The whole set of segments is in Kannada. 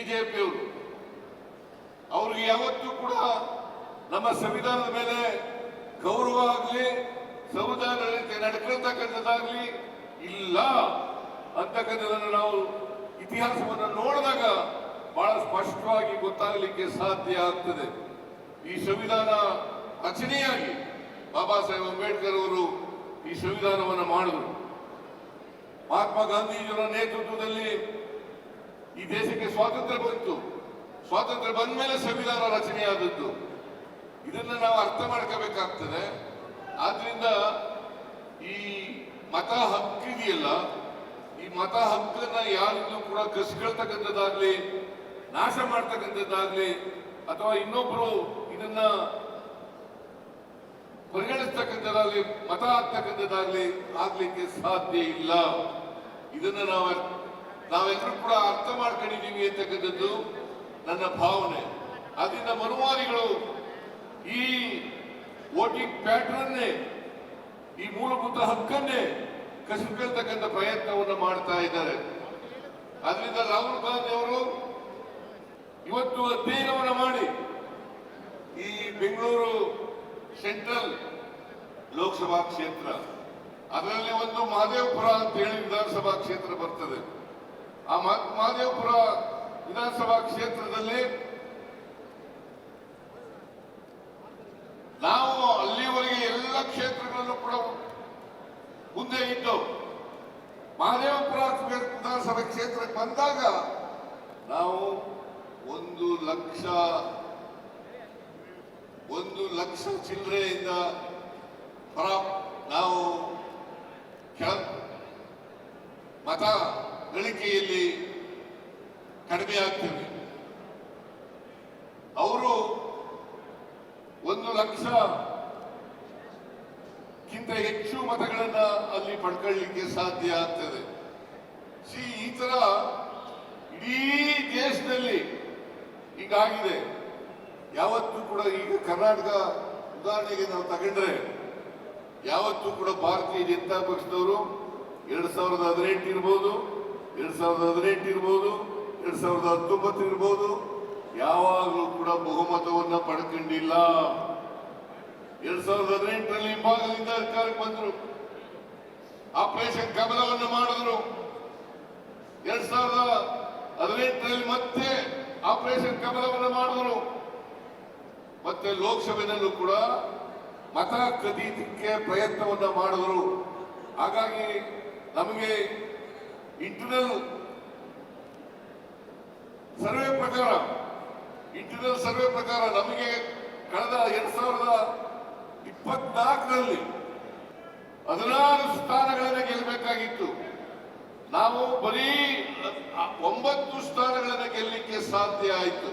ಬಿಜೆಪಿಯವರು ಅವ್ರಿಗೆ ಯಾವತ್ತೂ ಕೂಡ ನಮ್ಮ ಸಂವಿಧಾನದ ಮೇಲೆ ಗೌರವ ಆಗಲಿ ಸಂವಿಧಾನ ರೀತಿ ನಡ್ಕೊಳ್ತಕ್ಕಂಥದ್ದಾಗ್ಲಿ ಇಲ್ಲ ಅಂತಕ್ಕಂಥದ್ದನ್ನು ನಾವು ಇತಿಹಾಸವನ್ನು ನೋಡಿದಾಗ ಬಹಳ ಸ್ಪಷ್ಟವಾಗಿ ಗೊತ್ತಾಗಲಿಕ್ಕೆ ಸಾಧ್ಯ ಆಗ್ತದೆ. ಈ ಸಂವಿಧಾನ ರಚನೆಯಾಗಿ ಬಾಬಾ ಸಾಹೇಬ್ ಅಂಬೇಡ್ಕರ್ ಅವರು ಈ ಸಂವಿಧಾನವನ್ನು ಮಾಡಿದರು. ಮಹಾತ್ಮ ಗಾಂಧೀಜಿಯವರ ನೇತೃತ್ವದಲ್ಲಿ ಈ ದೇಶಕ್ಕೆ ಸ್ವಾತಂತ್ರ್ಯ ಬಂತು. ಸ್ವಾತಂತ್ರ್ಯ ಬಂದ ಮೇಲೆ ಸಂವಿಧಾನ ರಚನೆಯಾದದ್ದು. ಇದನ್ನ ನಾವು ಅರ್ಥ ಮಾಡ್ಕೋಬೇಕಾಗ್ತದೆ. ಆದ್ರಿಂದ ಈ ಮತ ಹಕ್ಕಿದೆಯಲ್ಲ ಈ ಮತ ಹಕ್ಕನ್ನ ಯಾರಿಗೂ ಕೂಡ ಕಸ್ಕೊಳ್ತಕ್ಕಂಥದ್ದಾಗ್ಲಿ, ನಾಶ ಮಾಡ್ತಕ್ಕಂಥದ್ದಾಗ್ಲಿ, ಅಥವಾ ಇನ್ನೊಬ್ರು ಇದನ್ನ ಪರಿಗಣಿಸ್ತಕ್ಕಂಥದ್ದಾಗ್ಲಿ, ಮತ ಹಾಕ್ತಕ್ಕಂಥದ್ದಾಗ್ಲಿ ಆಗ್ಲಿಕ್ಕೆ ಸಾಧ್ಯ ಇಲ್ಲ. ಇದನ್ನ ನಾವು ನಾವೆಲ್ಲರೂ ಕೂಡ ಅರ್ಥ ಮಾಡ್ಕೊಂಡಿದ್ದೀವಿ ಅಂತಕ್ಕಂಥದ್ದು ನನ್ನ ಭಾವನೆ. ಅದರಿಂದ ಮನುವಾದಿಗಳು ಈ ವೋಟಿಂಗ್ ಪ್ಯಾಟ್ರನ್ನೇ, ಈ ಮೂಲಭೂತ ಹಕ್ಕನ್ನೇ ಕಸಿಕೊಳ್ತಕ್ಕಂಥ ಪ್ರಯತ್ನವನ್ನು ಮಾಡ್ತಾ ಇದ್ದಾರೆ. ಅದರಿಂದ ರಾಹುಲ್ ಗಾಂಧಿ ಅವರು ಇವತ್ತು ಅಧ್ಯಯನವನ್ನು ಮಾಡಿ ಈ ಬೆಂಗಳೂರು ಸೆಂಟ್ರಲ್ ಲೋಕಸಭಾ ಕ್ಷೇತ್ರ. ಅದರಲ್ಲಿ ಒಂದು ಮಹದೇವಪುರ ಅಂತ ಹೇಳಿ ವಿಧಾನಸಭಾ ಕ್ಷೇತ್ರ ಬರ್ತದೆ. ಆ ಮಹ- ಮಹದೇವಪುರ ವಿಧಾನಸಭಾ ಕ್ಷೇತ್ರದಲ್ಲಿ ನಾವು ಅಲ್ಲಿವರೆಗೆ ಎಲ್ಲ ಕ್ಷೇತ್ರಗಳನ್ನು ಕೂಡ ಮುಂದೆ ಇದ್ದು ಮಹದೇವಪುರ ವಿಧಾನಸಭಾ ಕ್ಷೇತ್ರಕ್ಕೆ ಬಂದಾಗ ನಾವು ಒಂದು ಲಕ್ಷ ಒಂದು ಲಕ್ಷ ಚಿಲ್ಲರೆಯಿಂದ ಹೊರ ನಾವು ಕೆಳ ಮತ ಗಳಿಕೆಯಲ್ಲಿ ಕಡಿಮೆ ಆಗ್ತೇವೆ ಅವರು ಒಂದು ಲಕ್ಷ ಕಿಂತ ಹೆಚ್ಚು ಮತಗಳನ್ನ ಅಲ್ಲಿ ಪಡ್ಕೊಳ್ಳಿಕ್ಕೆ ಸಾಧ್ಯ ಆಗ್ತದೆ. ಸಿ, ಈ ತರ ಇಡೀ ದೇಶದಲ್ಲಿ ಹೀಗಾಗಿದೆ ಯಾವತ್ತೂ ಕೂಡ ಈಗ ಕರ್ನಾಟಕ ಉದಾಹರಣೆಗೆ ನಾವು ತಗೊಂಡ್ರೆ, ಯಾವತ್ತೂ ಕೂಡ ಭಾರತೀಯ ಜನತಾ ಪಕ್ಷದವರು ಎರಡ್ ಸಾವಿರದ ಹದಿನೆಂಟು ಇರ್ಬೋದು ಎರಡ್ ಸಾವಿರದ ಹದಿನೆಂಟು ಇರ್ಬೋದು, ಎರಡ್ ಸಾವಿರದ ಹತ್ತೊಂಬತ್ತು ಇರ್ಬೋದು, ಯಾವಾಗಲೂ ಕೂಡ ಬಹುಮತವನ್ನ ಪಡ್ಕೊಂಡಿಲ್ಲ. ಎರಡ್ ಸಾವಿರದ ಹದಿನೆಂಟರಲ್ಲಿ ಹಿಂಭಾಗದಿಂದ ಅಧಿಕಾರಕ್ಕೆ ಬಂದರು. ಆಪರೇಷನ್ ಕಮಲವನ್ನು ಮಾಡಿದ್ರು. ಎರಡ್ ಸಾವಿರದ ಹದಿನೆಂಟರಲ್ಲಿ ಮತ್ತೆ ಆಪರೇಷನ್ ಕಮಲವನ್ನು ಮಾಡಿದ್ರು. ಮತ್ತೆ ಲೋಕಸಭೆಯಲ್ಲೂ ಕೂಡ ಮತ ಕದೀಲಿಕ್ಕೆ ಪ್ರಯತ್ನವನ್ನ ಮಾಡಿದ್ರು. ಹಾಗಾಗಿ ನಮಗೆ ಇಂಟರ್ನಲ್ ಸರ್ವೆ ಪ್ರಕಾರ ಇಂಟರ್ನಲ್ ಸರ್ವೆ ಪ್ರಕಾರ ನಮಗೆ ಕಳೆದ ಎರಡ್ ಸಾವಿರದ ಇಪ್ಪತ್ನಾಲ್ಕರಲ್ಲಿ ಹದಿನಾರು ಸ್ಥಾನಗಳನ್ನು ಗೆಲ್ಲಬೇಕಾಗಿತ್ತು. ನಾವು ಬರೀ ಒಂಬತ್ತು ಸ್ಥಾನಗಳನ್ನು ಗೆಲ್ಲಲಿಕ್ಕೆ ಸಾಧ್ಯ ಆಯಿತು.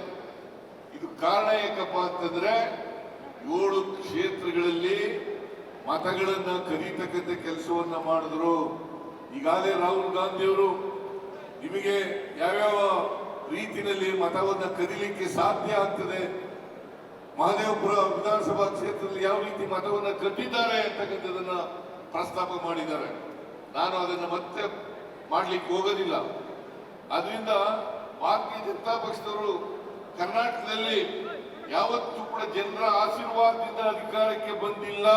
ಇದು ಕಾರಣ ಏಕಪ್ಪ ಅಂತಂದ್ರೆ ಏಳು ಕ್ಷೇತ್ರಗಳಲ್ಲಿ ಮತಗಳನ್ನು ಕದೀತಕ್ಕಂಥ ಕೆಲಸವನ್ನ ಮಾಡಿದ್ರು. ಈಗಾಗಲೇ ರಾಹುಲ್ ಗಾಂಧಿಯವರು ನಿಮಗೆ ಯಾವ್ಯಾವ ರೀತಿಯಲ್ಲಿ ಮತವನ್ನು ಕದಿಲಿಕ್ಕೆ ಸಾಧ್ಯ ಆಗ್ತದೆ? ಮಹದೇವಪುರ ವಿಧಾನಸಭಾ ಕ್ಷೇತ್ರದಲ್ಲಿ ಯಾವ ರೀತಿ ಮತವನ್ನು ಕಟ್ಟಿದ್ದಾರೆ ಅಂತಕ್ಕಂಥದನ್ನ ಪ್ರಸ್ತಾಪ ಮಾಡಿದ್ದಾರೆ. ನಾನು ಅದನ್ನು ಮತ್ತೆ ಮಾಡಲಿಕ್ಕೆ ಹೋಗೋದಿಲ್ಲ. ಅದರಿಂದ ಭಾರತೀಯ ಜನತಾ ಪಕ್ಷದವರು ಕರ್ನಾಟಕದಲ್ಲಿ ಯಾವತ್ತೂ ಕೂಡ ಜನರ ಆಶೀರ್ವಾದದಿಂದ ಅಧಿಕಾರಕ್ಕೆ ಬಂದಿಲ್ಲ.